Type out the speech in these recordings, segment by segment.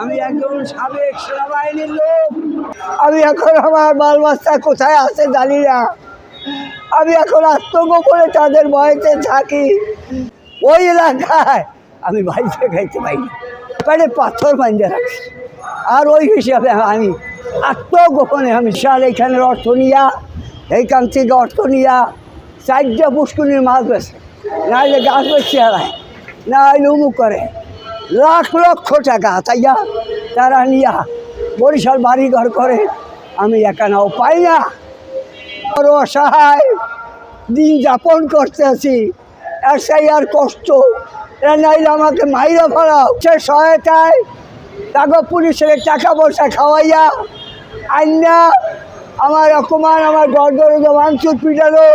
আমি একজন সাবেক আমি এখন আমার বাল বাচ্চা কোথায় আছে জানি না। আমি এখন আত্মগোপনে তাদের ভয়তে থাকি। ওই এলাকায় আমি ভাইতে খাইতে না। পেটে পাথর বাঁধে রাখছি আর ওই হিসাবে আমি আত্মগোপনে আমি সার এখানের অর্থ নিয়া, এইখান থেকে অর্থ নিয়া চারটা পুষ্কুনির মাছ বেছে না হলে গাছ বেশি হারায় না হলে উমুক করে। লাখ লক্ষ টাকা, তাইয়া তারা নিয়া বরিশাল বাড়ি ঘর করে, আমি একা নাও পাই না। বড় অসহায়, দিন যাপন করতে করতেছি এসাই আর কষ্ট নাইলে আমাকে মাইরা ফেলাও। সে সহায়তায় তাকে পুলিশের টাকা পয়সা খাওয়াইয়া আইনা আমার অপমান, আমার গর্দর মাংসুর পিটালো।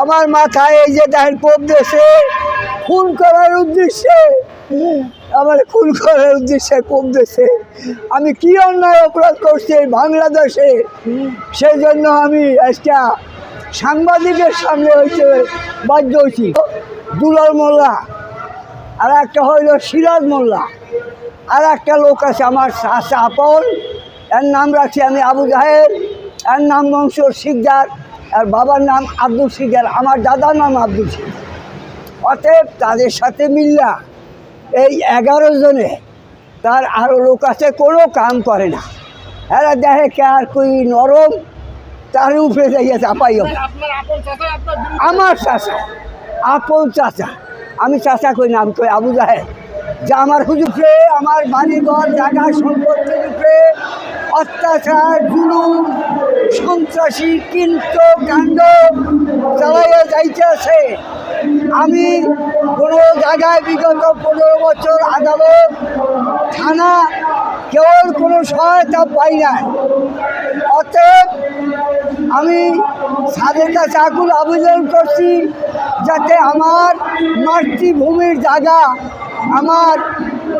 আমার মাথায় এই যে দেখেন কোপ দেশে, খুন করার উদ্দেশ্যে আমার খুন করার উদ্দেশ্যে কোপ দেশে। আমি কি অন্যায় অপরাধ করছি এই বাংলাদেশে? সেই জন্য আমি একটা সাংবাদিকের সামনে হইতে বাধ্য হয়েছি দুলাল মোল্লা, আর একটা হইল সিরাজ মোল্লা, আর একটা লোক আছে আমার শাসা আপন। এর নাম রাখছি আমি আবু জাহেদ এর নাম বংশ শিকদার আর বাবার নাম আব্দুল শিকদার, আমার দাদার নাম আব্দুল শিকদার। অতএব তাদের সাথে মিল্লা এই এগারো জনে, তার আরও লোক আছে, কোনো কাম করে না। এরা দেখে কে আর কই নরম, তার উপরে যাইয়া চাপাই আমার চাচা, আপন চাচা, আমি চাচা কই নাম কই? আবু জাহেদ যে আমার হুজুরে, আমার বাড়ি ঘর জায়গা সম্পত্তির উপরে অত্যাচার, জুলুম, সন্ত্রাসী, কিন্তু, কাণ্ড চালাইয়া যাইতেছে। আমি কোনো জায়গায় বিগত পনেরো বছর আদালত, থানা কেবল কোনো সহায়তা পাই নাই। অতএব আমি কাছে আকুল আবেদন করছি যাতে আমার মাতৃভূমির জায়গা, আমার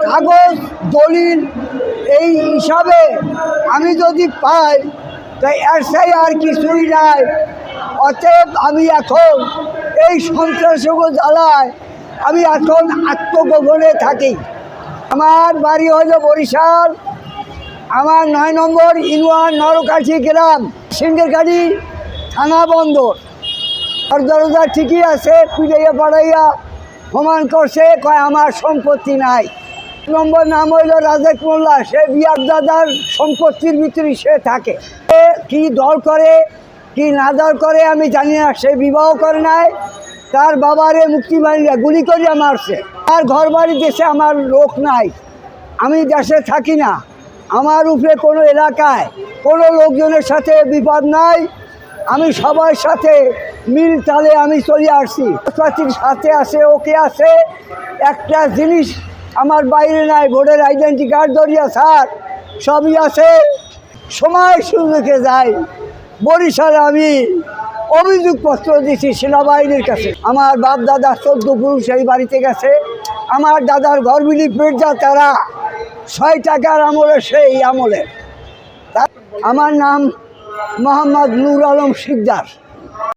কাগজ, দলিল এই হিসাবে আমি যদি পাই তাই এরসাই আর কিছুই নাই। অতএব আমি এখন এই সন্ত্রাসগ জ্বালায়। আমি এখন আত্মগোপনে থাকি। আমার বাড়ি হলো বরিশাল। আমার নয় নম্বর ইউয়ান নরকাঠি গ্রাম সিঙ্গের গাড়ি থানা বন্দর। দরজা ঠিকই আছে পিড়াইয়া পাড়াইয়া প্রমাণ করছে, কয় আমার সম্পত্তি নাই। নম্বর নাম হইল রাজেক মোল্লা, সে বিয়ার দাদার সম্পত্তির ভিতরে সে থাকে। কি দল করে? কি না দল করে আমি জানি না, সে বিবাহ করে নাই, তার বাবারে মুক্তিবাহিনীরা গুলি করিয়া মারছে। আর ঘর বাড়ি দেশে আমার লোক নাই, আমি দেশে থাকি না। আমার উপরে কোনো এলাকায় কোনো লোকজনের সাথে বিপদ নাই, আমি সবার সাথে মিল তালে আমি চলে আসছি। সাথে আছে, ওকে আছে, একটা জিনিস আমার বাইরে নাই, ভোটের আইডেন্টি কার্ড ধরিয়া, স্যার, সবই আছে। সময় সুযোগে যাই বরিশালে আমি অভিযোগপত্র দিছি সেনাবাহিনীর কাছে। আমার বাপ দাদা চোদ্দ পুরুষ এই বাড়িতে গেছে। আমার দাদার গর্বিনী পেটজা তারা ছয় টাকার আমলে সেই আমলে। আমার নাম মোহাম্মদ নুর আলম শিকদার।